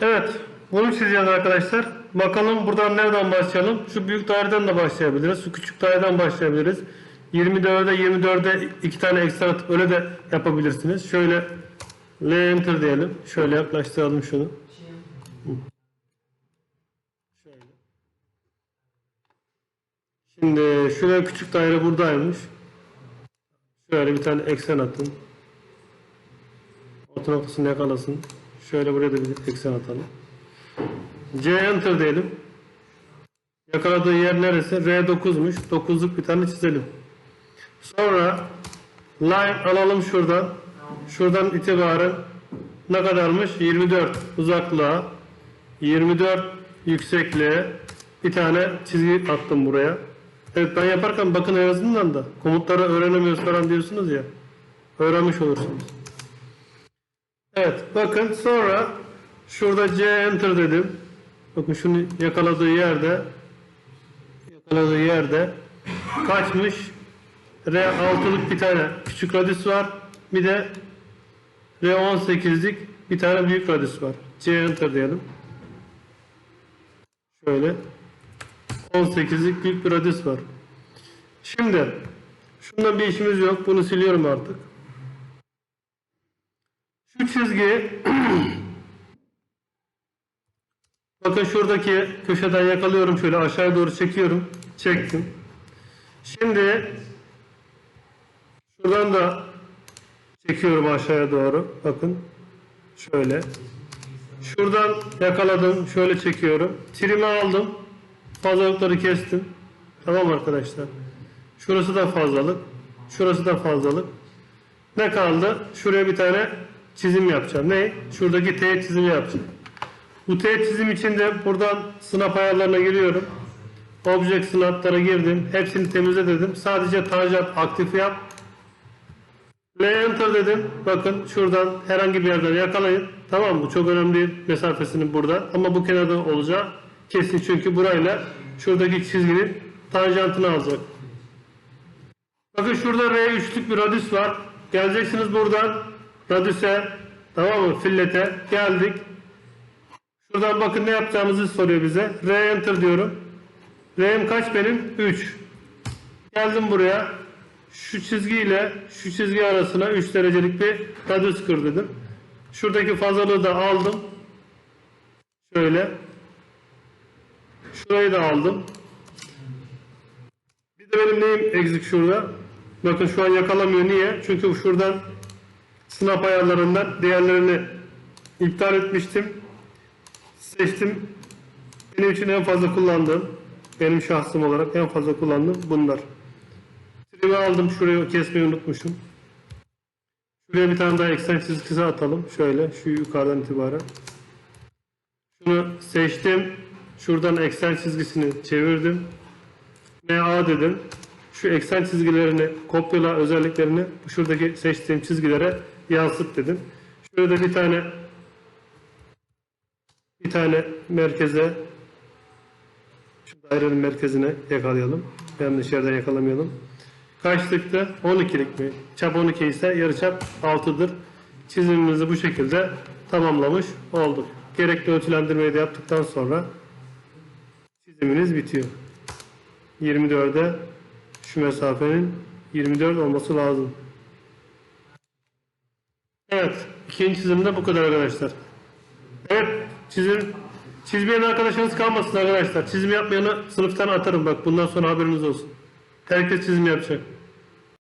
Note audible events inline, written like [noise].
Evet. Bunu çizeceğiz arkadaşlar. Bakalım buradan nereden başlayalım? Şu büyük daireden de başlayabiliriz. Şu küçük daireden başlayabiliriz. 24'e 24'e iki tane ekstra atıp öyle de yapabilirsiniz. Şöyle L enter diyelim. Şöyle yaklaştıralım şunu. Şimdi şuraya küçük daire buradaymış. Şöyle bir tane eksen atın. Orta noktasını yakalasın. Şöyle buraya da bir eksen atalım. C enter diyelim. Yakaladığı yer neresi? R9'muş. 9'luk bir tane çizelim. Sonra line alalım şuradan. Şuradan itibaren ne kadarmış? 24 uzaklığa 24 yüksekliğe bir tane çizgi attım buraya. Evet ben yaparken bakın en azından da komutları öğrenemiyoruz falan diyorsunuz ya. Öğrenmiş olursunuz. Evet bakın sonra şurada C enter dedim. Bakın şunu yakaladığı yerde yakaladığı yerde kaçmış? R6'lık bir tane küçük radüs var. Bir de R18'lik bir tane büyük radüs var. C enter diyelim. Şöyle 18'lik büyük bir radüs var. Şimdi şundan bir işimiz yok. Bunu siliyorum artık. Şu çizgi [clears throat] bakın şuradaki köşeden yakalıyorum şöyle aşağıya doğru çekiyorum. Çektim. Şimdi şuradan da çekiyorum aşağıya doğru. Bakın şöyle. Şuradan yakaladım. Şöyle çekiyorum. Trimi aldım. Fazlalıkları kestim. Tamam arkadaşlar. Şurası da fazlalık. Şurası da fazlalık. Ne kaldı? Şuraya bir tane çizim yapacağım. Ne? Şuradaki T çizimi yapacağım. Bu T çizim için de buradan snap ayarlarına giriyorum. Object snap'lara girdim. Hepsini temizle dedim. Sadece tanjant aktif yap. L enter dedim. Bakın şuradan herhangi bir yerden yakalayın. Tamam mı? Çok önemli değil mesafesinin burada. Ama bu kenarda olacağı kesin. Çünkü burayla şuradaki çizginin tanjantını alacak. Bakın şurada R3'lük bir radüs var. Geleceksiniz buradan radüse tamam mı? Fillete geldik. Şuradan bakın ne yapacağımızı soruyor bize. R enter diyorum. R'm kaç benim? 3. Geldim buraya. Şu çizgiyle şu çizgi arasına 3 derecelik bir radüs kır dedim. Şuradaki fazlalığı da aldım. Şöyle. Şurayı da aldım. Bir de benim neyim eksik şurada? Bakın şu an yakalamıyor. Niye? Çünkü şuradan snap ayarlarından değerlerini iptal etmiştim. Seçtim. Benim için en fazla kullandığım, benim şahsım olarak en fazla kullandığım bunlar. Trim'i aldım. Şurayı kesmeyi unutmuşum. Şuraya bir tane daha eksen çizgisi atalım. Şöyle şu yukarıdan itibaren. Şunu seçtim. Şuradan eksen çizgisini çevirdim. MA dedim. Şu eksen çizgilerini kopyala özelliklerini şuradaki seçtiğim çizgilere yansıt dedim. Şurada bir tane bir tane merkeze şu dairenin merkezine yakalayalım. Yanlış yerden yakalamayalım. Kaçlıktı? 12'lik mi? Çap 12 ise yarıçap 6'dır. Çizimimizi bu şekilde tamamlamış olduk. Gerekli ölçülendirmeyi de yaptıktan sonra çiziminiz bitiyor. 24'e şu mesafenin 24 olması lazım. Evet. ikinci çizimde bu kadar arkadaşlar. Evet. Çizim çizmeyen arkadaşınız kalmasın arkadaşlar. Çizim yapmayanı sınıftan atarım bak. Bundan sonra haberiniz olsun. Herkes çizim yapacak.